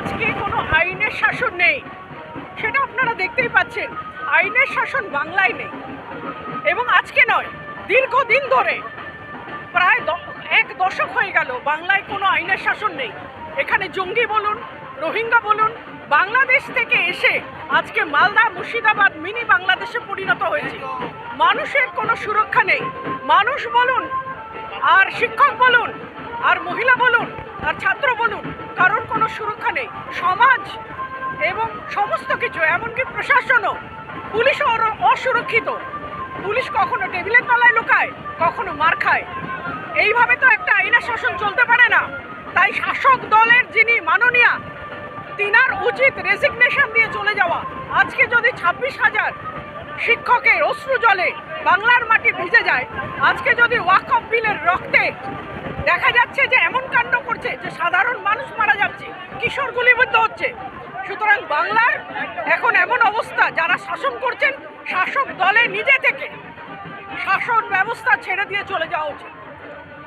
আজকে কোনো আইনের শাসন নেই। সেটা আপনারা দেখতেই পাচ্ছেন। আইনের শাসন বাংলায় নেই। এবং আজকে নয়, দীর্ঘদিন ধরে প্রায় এক দশক হয়ে গেল বাংলায় কোনো আইনের শাসন নেই। এখানে জঙ্গি বলুন, রোহিঙ্গা বলুন, বাংলাদেশ থেকে এসে আজকে মালদা মুর্শিদাবাদ মিনি বাংলাদেশে পরিণত হয়েছে। মানুষের কোনো সুরক্ষা নেই। মানুষ বলুন আর শিক্ষক বলুন আর মহিলা বলুন, আর ছাত্র বলুন, কারোর কোনো সুরক্ষা নেই। সমাজ এবং সমস্ত কিছু, এমনকি প্রশাসনও। পুলিশও অসুরক্ষিত। পুলিশ কখনো টেবিলের তলায় লুকায়, কখনো মার খায়। এইভাবে তো একটা আইনের শাসন চলতে পারে না। তাই শাসক দলের যিনি মাননীয়া, তিনার উচিত রেজিগনেশন দিয়ে চলে যাওয়া। আজকে যদি ছাব্বিশ হাজার শিক্ষকের অশ্রু জলে বাংলার মাটি ভিজে যায়, আজকে যদি ওয়াক অফ বিলের রক্তে দেখা যাচ্ছে যে এমন কাণ্ড করছে যে সাধারণ মানুষ মারা যাচ্ছে কিশোর গুলিবদ্ধ হচ্ছে। সুতরাং বাংলার এখন এমন অবস্থা যারা শাসন করছেন শাসক দলে নিজে থেকে শাসন ব্যবস্থা ছেড়ে দিয়ে চলে যাওয়া উচিত।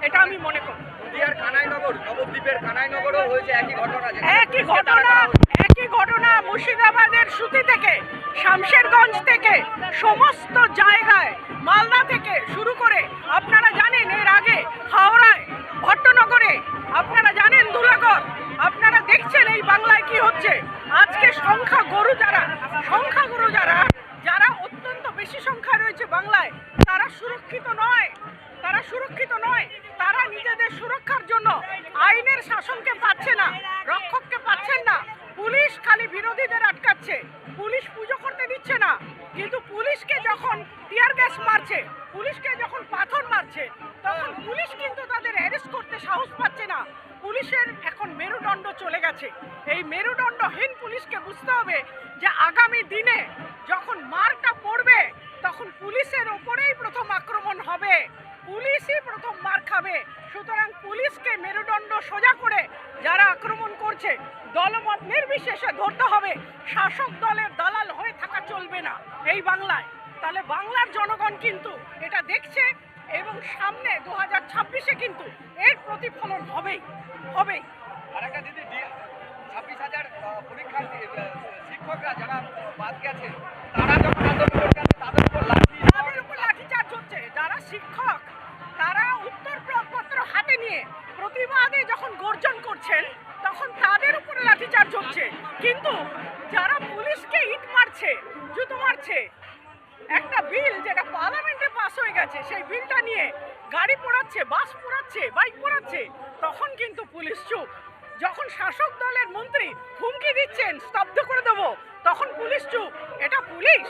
এটা আমি মনে করি। নদিয়ার কানাইনগর নবদ্বীপের কানাইনগরও হয়েছে একই ঘটনা। একই ঘটনা মুর্শিদাবাদের সুতি থেকে শামশেরগঞ্জ থেকে সমস্ত জায়গায় মালদা থেকে শুরু করে কি হচ্ছে? আজকে সংখ্যা গরু যারা, সংখ্যা গরু যারা যারা অত্যন্ত বেশি সংখ্যা রয়েছে বাংলায়, তারা সুরক্ষিত নয়। তারা সুরক্ষিত নয়। তারা নিজেদের সুরক্ষার জন্য আইনের শাসনকে পাচ্ছে না, রক্ষককে পাচ্ছেন না। পুলিশ খালি বিরোধীদের আটকাচ্ছে। পুলিশ পুজো করতে দিচ্ছে না। কিন্তু পুলিশকে যখন টিয়ার গ্যাস মারছে, পুলিশকে যখন পাথর মারছে, তখন পুলিশ অ্যারেস্ট করতে সাহস পাচ্ছে না। পুলিশের এখন মেরুদণ্ড চলে গেছে। এই মেরুদণ্ডহীন পুলিশকে বুঝতে হবে যে আগামী দিনে যখন মারটা পড়বে, তখন পুলিশের ওপরেই প্রথম আক্রমণ হবে। পুলিশই প্রথম মার খাবে। সুতরাং পুলিশকে মেরুদণ্ড সোজা করে যারা আক্রমণ করছে, দলমত নির্বিশেষে ধরতে হবে। শাসক দলের দালাল হয়ে থাকা চলবে না। এই বাংলায়। তাহলে বাংলার জনগণ কিন্তু এটা দেখছে এবং সামনে দু হাজার ছাব্বিশে কিন্তু এর প্রতিফলন হবেই হবেই। আরেকটা দিদি ছাব্বিশ হাজার পরীক্ষার্থী শিক্ষকরা যারা বাদ গেছে তারা যখন আন্দোলন তাদের উপর লাঠি তাদের উপর লাঠিচার্জ হচ্ছে। যারা শিক্ষক তারা উত্তরপত্র হাতে নিয়ে প্রতিবাদে যখন গর্জন করছেন তখন তাদের উপরে লাঠিচার্জ হচ্ছে। কিন্তু যারা পুলিশকে ইট মারছে জুতো মারছে একটা বিল যেটা পার্লামেন্টে পাস হয়ে গেছে, সেই বিলটা নিয়ে গাড়ি পোড়াচ্ছে, বাস পোড়াচ্ছে, বাইক পোড়াচ্ছে, তখন কিন্তু পুলিশ চুপ। যখন শাসক দলের মন্ত্রী হুমকি দিচ্ছেন, স্তব্ধ করে দেব, তখন পুলিশ চুপ। এটা পুলিশ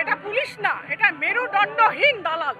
এটা পুলিশ না, এটা মেরুদণ্ডহীন দালাল।